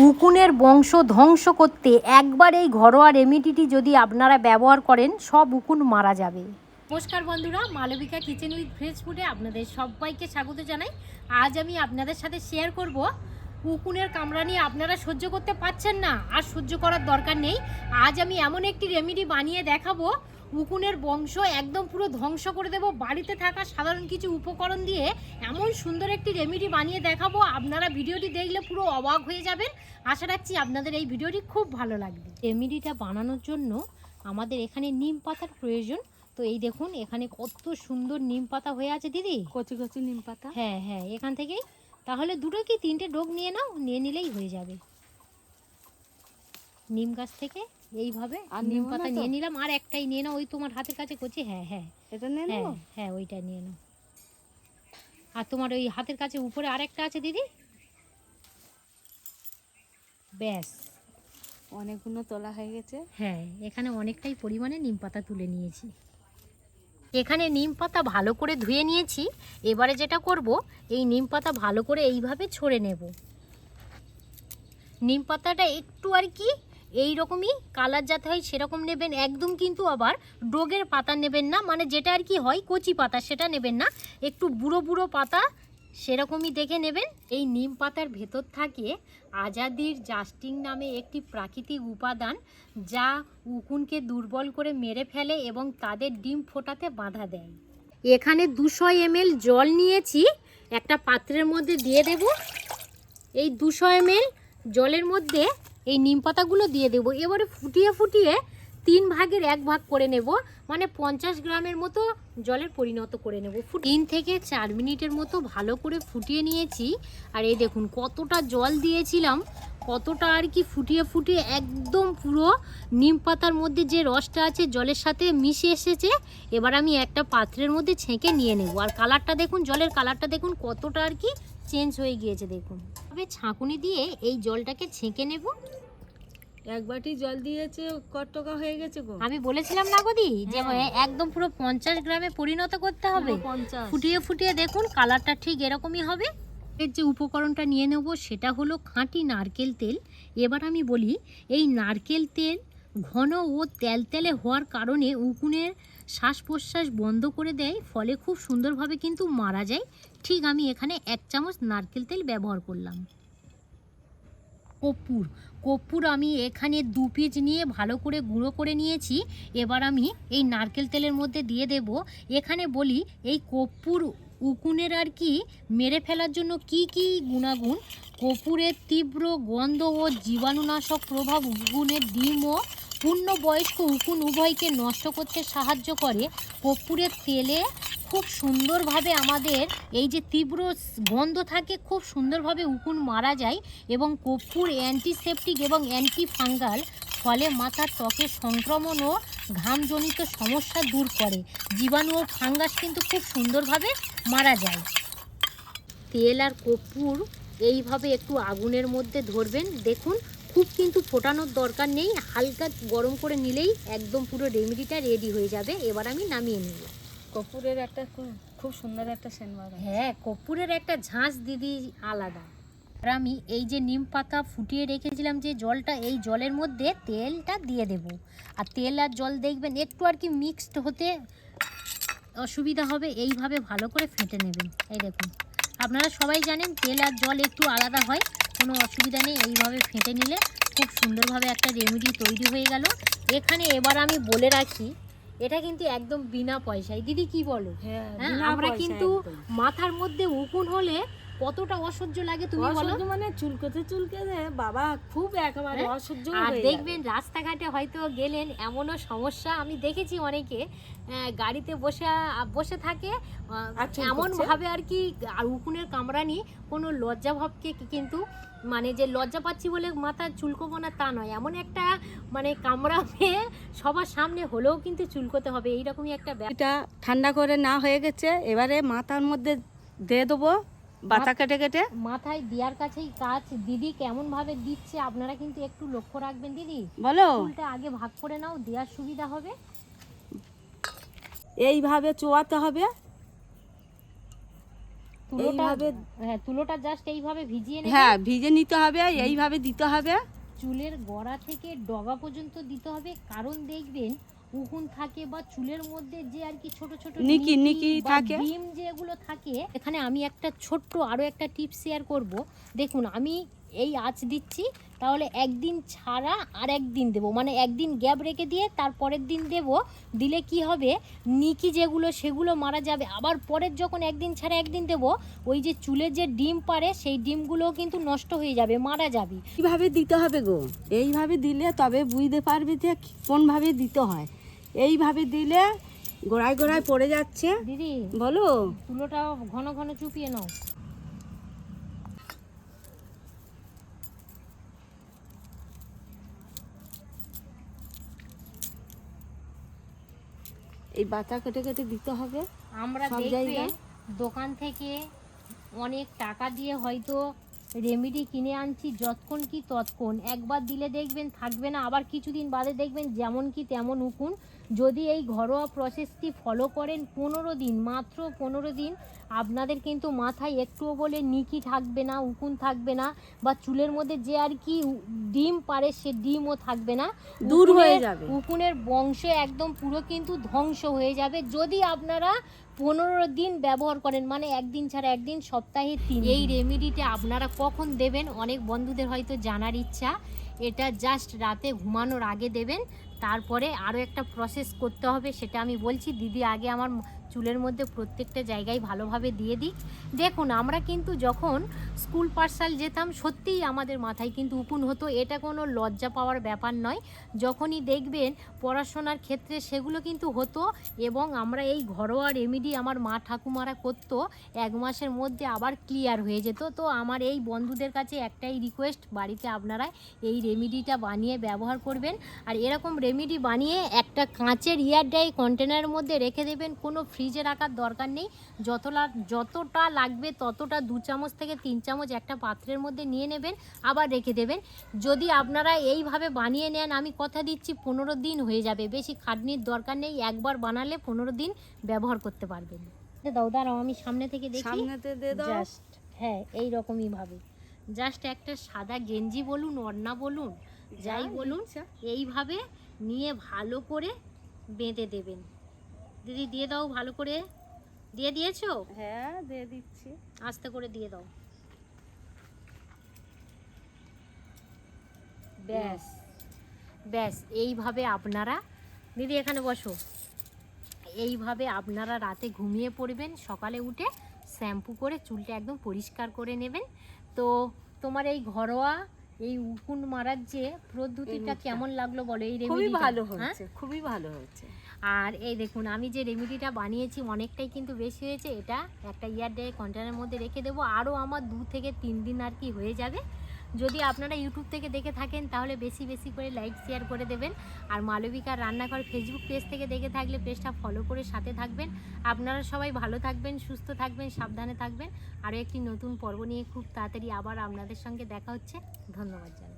উকুনের বংশ ধ্বংস করতে একবার এই ঘরোয়া রেমিডিটি যদি আপনারা ব্যবহার করেন, সব উকুন মারা যাবে। নমস্কার বন্ধুরা, মালবিকা কিচেন উইথ ফ্রেশ ফুডে আপনাদের সবাইকে স্বাগত জানাই। আজ আমি আপনাদের সাথে শেয়ার করব উকুনের কামড়ানি আপনারা সহ্য করতে পারছেন না, আর সহ্য করার দরকার নেই। আজ আমি এমন একটি রেমিডি বানিয়ে দেখাবো উকুনের বংশ একদম পুরো ধ্বংস করে দেব। বাড়িতে থাকা সাধারণ কিছু উপকরণ দিয়ে এমন সুন্দর একটি রেমিডি বানিয়ে দেখাবো। আপনারা ভিডিওটি দেখলে পুরো অবাক হয়ে যাবেন। আশা রাখছি আপনাদের এই ভিডিওটি খুব ভালো লাগবে। রেমিডিটা বানানোর জন্য আমাদের এখানে নিম পাতার প্রয়োজন। তো এই দেখুন এখানে কত সুন্দর নিম পাতা হয়ে আছে দিদি। কচি কচি নিম পাতা। হ্যাঁ হ্যাঁ এখান থেকেই। তাহলে দুটো কি তিনটে ডোক নিয়ে নাও নিয়ে নিলেই হয়ে যাবে। নিম গাছ থেকে এইভাবে আর নিম পাতা নিয়ে নিলাম আর একটাই নিয়ে নাও ওই তোমার হাতের কাছে করছি হ্যাঁ হ্যাঁ। এটা নিয়ে হ্যাঁ নেব? হ্যাঁ ওইটা নিয়ে নাও। আর তোমার ওই হাতের কাছে উপরে আরেকটা আছে দিদি? ব্যাস। অনেকগুলো তোলা হয়ে গেছে। হ্যাঁ এখানে অনেকটাই পরিমাণে নিম পাতা তুলে নিয়েছি। এখানে নিম পাতা ভালো করে ধুয়ে নিয়েছি এবারে যেটা করব এই নিম পাতা ভালো করে এইভাবে ছড়ে নেব। নিম পাতাটা একটু আর কি এই রকমই কালার যাতে হয় সেরকম নেবেন একদম কিন্তু আবার ডোগের পাতা নেবেন না মানে যেটা আর কি হয় কচি পাতা সেটা নেবেন না, একটু বুড়ো বুড়ো পাতা সেরকমই দেখে নেবেন। এই নিম পাতার ভেতর থাকে আজাদির জাস্টিং নামে একটি প্রাকৃতিক উপাদান যা উকুনকে দুর্বল করে মেরে ফেলে এবং তাদের ডিম ফোটাতে বাধা দেয়। এখানে দুশো এমএল জল নিয়েছি, একটা পাত্রের মধ্যে দিয়ে দেব। এই দুশো এমএল জলের মধ্যে এই নিম পাতাগুলো দিয়ে দেবো। এবারে ফুটিয়ে ফুটিয়ে তিন ভাগের এক ভাগ করে নেব। মানে পঞ্চাশ গ্রামের মতো জলের পরিণত করে নেব। তিন থেকে চার মিনিটের মতো ভালো করে ফুটিয়ে নিয়েছি। আর এই দেখুন, কতটা জল দিয়েছিলাম। কতটা আর কি ফুটিয়ে ফুটিয়ে একদম পুরো নিম পাতার মধ্যে যে রসটা আছে জলের সাথে মিশে এসেছে, এবার আমি একটা পাত্রের মধ্যে ছেঁকে নিয়ে নেব। আর কালারটা দেখুন, জলের কালারটা দেখুন কতটা আর কি চেঞ্জ হয়ে গিয়েছে দেখুন। তবে ছাঁকুনি দিয়ে এই জলটাকে ছেঁকে নেব। এক বাটি জল দিয়েছে কত টাকা হয়ে গেছে গো। আমি বলেছিলাম না গদি যে হ্যাঁ। একদম পুরো পঞ্চাশ গ্রামে পরিণত করতে হবে। ফুটিয়ে ফুটিয়ে দেখুন কালারটা ঠিক এরকমই হবে। এর যে উপকরণটা নিয়ে নেব সেটা হলো খাঁটি নারকেল তেল। এবার আমি বলি এই নারকেল তেল ঘন ও তেলতেলে হওয়ার কারণে উকুনের শ্বাস প্রশ্বাস বন্ধ করে দেয়, ফলে খুব সুন্দরভাবে কিন্তু মারা যায়। ঠিক আমি এখানে এক চামচ নারকেল তেল ব্যবহার করলাম। কর্পূর কর্পূর আমি এখানে দু পিস নিয়ে ভালো করে গুঁড়ো করে নিয়েছি। এবার আমি এই নারকেল তেলের মধ্যে দিয়ে দেব। এখানে বলি, এই কর্পূর উকুনের আর কি মেরে ফেলার জন্য কি কি গুণাগুণ? কর্পূরের তীব্র গন্ধ ও জীবাণুনাশক প্রভাব, উকুনের ডিম ও পূর্ণবয়স্ক উকুন উভয়কে নষ্ট করতে সাহায্য করে। কর্পূরের তেলে খুব সুন্দরভাবে আমাদের এই যে তীব্র গন্ধ থাকে, খুব সুন্দরভাবে উকুন মারা যায় এবং কর্পূর অ্যান্টিসেপটিক এবং অ্যান্টি ফাঙ্গাল ফলে মাথার ত্বকের সংক্রমণ ও ঘামজনিত সমস্যা দূর করে। জীবাণু ও ফাঙ্গাস কিন্তু খুব সুন্দরভাবে মারা যায়। তেল আর কর্পূর এইভাবে একটু আগুনের মধ্যে ধরবেন। দেখুন খুব কিন্তু ফোটানোর দরকার নেই হালকা গরম করে নিলেই একদম পুরো রেমেডিটা রেডি হয়ে যাবে। এবার আমি নামিয়ে নেব। কপুরের একটা খুব- খুব সুন্দর একটা সেন্ট হ্যাঁ কর্পূরের একটা ঝাঁঝ দিদি আলাদা। আর আমি এই যে নিম পাতা ফুটিয়ে রেখেছিলাম যে জলটা এই জলের মধ্যে তেলটা দিয়ে দেব। আর তেল আর জল দেখবেন একটু আর কি মিক্সড হতে অসুবিধা হবে এইভাবে ভালো করে ফেটে নেবেন। এই দেখুন আপনারা সবাই জানেন তেল আর জল একটু আলাদা হয়। কোনো অসুবিধা নেই। এইভাবে ফেটে নিলে খুব সুন্দরভাবে একটা রেমেডি তৈরি হয়ে গেল। এখানে এবার আমি বলে রাখি এটা কিন্তু একদম বিনা পয়সায়। দিদি কি বলো? হ্যাঁ হ্যাঁ আমরা কিন্তু মাথার মধ্যে উকুন হলে কতটা অসহ্য লাগে তুমি বলো? মানে চুলকোতে চুলকেতে বাবা খুব একেবারে হ্যাঁ? অসহ্য আর দেখবেন রাস্তাঘাটে হয়তো গেলেন এমনও সমস্যা। আমি দেখেছি অনেকে গাড়িতে বসে বসে থাকে আর এমন ভাবে আর কি আর উকুনের কামড়ানি কোনো লজ্জা ভাবকে কিন্তু মানে যে লজ্জা পাচ্ছি বলে মাথা চুলকোবো না তা নয়। এমন একটা মানে কামড়াবে সবার সামনে হলেও কিন্তু চুলকোতে হবে। এইরকমই একটা ব্যাপার এটা ঠান্ডা করে না হয়ে গেছে এবারে মাথার মধ্যে দিয়ে দেবো। বাতা কেটে কেটে? মাথায় দেওয়ার কাছেই কাজ। দিদি কেমন ভাবে দিচ্ছে আপনারা কিন্তু একটু লক্ষ্য রাখবেন দিদি। বলো। চুলটা আগে ভাগ করে নাও দেওয়ার সুবিধা হবে। এইভাবে চোয়াতে হবে? এইভাবে হ্যাঁ তুলোটা জাস্ট এইভাবে ভিজিয়ে নেবে হ্যাঁ ভিজে নিতে হবে এইভাবে দিতে হবে। চুলের গোড়া থেকে ডগা পর্যন্ত দিতে হবে। কারণ দেখবেন উকুন থাকে বা চুলের মধ্যে যে আর কি ছোট ছোট নিকি- নিকি থাকে। ডিম যেগুলো থাকে এখানে আমি একটা ছোট্ট আরও একটা টিপস শেয়ার করব। দেখুন আমি এই আঁচ দিচ্ছি তাহলে একদিন ছাড়া আর একদিন দেবো। মানে একদিন গ্যাপ রেখে দিয়ে তারপরের দিন দেব। দিলে কি হবে? নিকি যেগুলো সেগুলো মারা যাবে। আবার পরের যখন একদিন ছাড়া একদিন দেব ওই যে চুলের যে ডিম পারে সেই ডিমগুলোও কিন্তু নষ্ট হয়ে যাবে মারা যাবে। কীভাবে দিতে হবে গো। এইভাবে দিলে তবে বুঝতে পারবে যে কোনভাবে দিতে হয়। এইভাবে দিলে গোড়ায় গোড়ায় পড়ে যাচ্ছে। দিদি বলো। তুলোটা ঘন ঘন চুপিয়ে নাও। এই বাতা কেটে কেটে দিতে হবে। আমরা জায়গায়? দোকান থেকে অনেক টাকা দিয়ে হয়তো রেমেডি কিনে আনছি যতক্ষণ কি ততক্ষণ। একবার দিলে দেখবেন থাকবে না। আবার কিছুদিন বাদে দেখবেন যেমন কি তেমন উকুন। যদি এই ঘরোয়া প্রসেসটি ফলো করেন পনেরো দিন মাত্র পনেরো দিন আপনাদের কিন্তু মাথায় একটুও বলে নিকি থাকবে না উকুন থাকবে না বা চুলের মধ্যে যে আর কি ডিম পারে সে ডিমও থাকবে না। দূর হয়ে যাবে। উকুনের বংশ একদম পুরো কিন্তু ধ্বংস হয়ে যাবে। যদি আপনারা পনেরো দিন ব্যবহার করেন মানে একদিন ছাড়া একদিন সপ্তাহে তিন এই রেমেডিটা আপনারা কখন দেবেন? অনেক বন্ধুদের হয়তো জানার ইচ্ছা। এটা জাস্ট রাতে ঘুমানোর আগে দেবেন। তারপরে আরও একটা প্রসেস করতে হবে সেটা আমি বলছি। দিদি আগে আমার চুলের মধ্যে প্রত্যেকটা জায়গায় ভালোভাবে দিয়ে দিই। দেখুন, আমরা কিন্তু যখন স্কুল পার্সাল যেতাম, সত্যিই আমাদের মাথায় কিন্তু উকুন হতো। এটা কোনো লজ্জা পাওয়ার ব্যাপার নয়। যখনই দেখবেন পড়াশোনার ক্ষেত্রে সেগুলো কিন্তু হতো এবং আমরা এই ঘরোয়া রেমিডি আমার মা ঠাকুমারা করতো, এক মাসের মধ্যে আবার ক্লিয়ার হয়ে যেত। তো আমার এই বন্ধুদের কাছে একটাই রিকোয়েস্ট বাড়িতে আপনারা এই রেমিডিটা বানিয়ে ব্যবহার করবেন। আর এরকম রেমিডি বানিয়ে একটা কাঁচের ইয়ারডাই কন্টেনারের মধ্যে রেখে দেবেন, কোনো ফ্রিজে রাখার দরকার নেই। যতটা যতটা লাগবে ততটা দু চামচ থেকে তিন চামচ একটা পাত্রের মধ্যে নিয়ে নেবেন আবার রেখে দেবেন। যদি আপনারা এইভাবে বানিয়ে নেন আমি কথা দিচ্ছি পনেরো দিন হয়ে যাবে। বেশি খাটনির দরকার নেই একবার বানালে পনেরো দিন ব্যবহার করতে পারবেন। দাও দাঁড়াও আমি সামনে থেকে দেখি। জাস্ট হ্যাঁ এই রকমই ভাবে। জাস্ট একটা সাদা গেঞ্জি বলুন ওড়না বলুন যাই বলুন এইভাবে নিয়ে ভালো করে বেঁধে দেবেন। দিদি দিয়ে দাও ভালো করে। দিয়ে দিয়েছ? হ্যাঁ দিয়ে দিচ্ছি। আস্তে করে দিয়ে দাও। ব্যাস। ব্যাস এইভাবে আপনারা দিদি এখানে বসো। এইভাবে আপনারা রাতে ঘুমিয়ে পড়বেন সকালে উঠে শ্যাম্পু করে চুলটা একদম পরিষ্কার করে নেবেন। তো তোমার এই ঘরোয়া এই উকুন মারার যে পদ্ধতিটা কেমন লাগল বলো? এই খুবই ভালো হ্যাঁ? হচ্ছে খুবই ভালো হচ্ছে আর এই দেখুন আমি যে রেমেডিটা বানিয়েছি অনেকটাই কিন্তু বেশি হয়েছে। এটা একটা ইয়ার ডে কন্টেনারের মধ্যে রেখে দেবো। আরও আমার দু থেকে তিন দিন আর কি হয়ে যাবে। যদি আপনারা ইউটিউব থেকে দেখে থাকেন, তাহলে বেশি বেশি করে লাইক শেয়ার করে দেবেন। আর মালবিকার রান্নাঘর ফেসবুক পেজ থেকে দেখে থাকলে পেজটা ফলো করে সাথে থাকবেন। আপনারা সবাই ভালো থাকবেন, সুস্থ থাকবেন, সাবধানে থাকবেন। আরও একটি নতুন পর্ব নিয়ে খুব তাড়াতাড়ি আবার আপনাদের সঙ্গে দেখা হচ্ছে। ধন্যবাদ জানাই।